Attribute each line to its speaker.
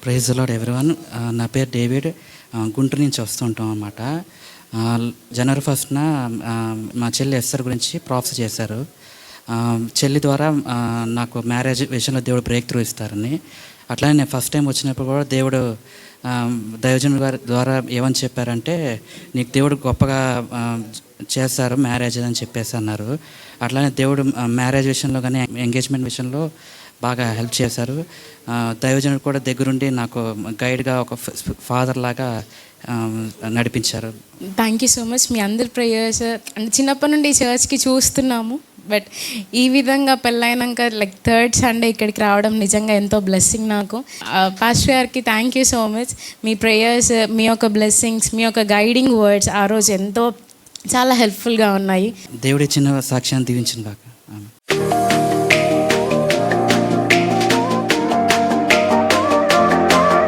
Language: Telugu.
Speaker 1: ప్రైజ్ లాడ్ ఎవరివన్ నా పేరు డేవిడ్ uh, గుంటూరు నుంచి వస్తుంటాం అనమాట జనవరి ఫస్ట్న మా చెల్లి ఎస్ఆర్ గురించి ప్రాఫ్స్ చేశారు. Uh, చెల్లి ద్వారా uh, నాకు మ్యారేజ్ విషయంలో దేవుడు బ్రేక్ త్రూ ఇస్తారని. అట్లానే నేను ఫస్ట్ టైం వచ్చినప్పుడు కూడా దేవుడు um, దైవజన్ గారి ద్వారా ఏమని చెప్పారంటే నీకు దేవుడు గొప్పగా um, చేస్తారు మ్యారేజ్ అని చెప్పేసి అన్నారు. అట్లానే దేవుడు మ్యారేజ్ విషయంలో కానీ ఎంగేజ్మెంట్ విషయంలో బాగా హెల్ప్ చేశారు. దైవజనుడు కూడా దగ్గరుండి నాకు గైడ్గా ఒక ఫాదర్ లాగా నడిపించారు.
Speaker 2: థ్యాంక్ యూ సో మచ్ మీ అందరి ప్రేయర్స్ అంటే చిన్నప్పటి నుండి ఈ చర్చ్కి చూస్తున్నాము. బట్ ఈ విధంగా పెళ్ళైనాక లైక్ థర్డ్ సండే ఇక్కడికి రావడం నిజంగా ఎంతో బ్లెస్సింగ్ నాకు. పాస్టర్ గారికి థ్యాంక్ యూ సో మచ్ మీ ప్రేయర్స్ మీ యొక్క బ్లెస్సింగ్స్ మీ యొక్క గైడింగ్ వర్డ్స్ ఆ రోజు ఎంతో చాలా హెల్ప్ఫుల్గా ఉన్నాయి.
Speaker 1: దేవుడి చిన్న సాక్ష్యాన్ని దీవించిన కాక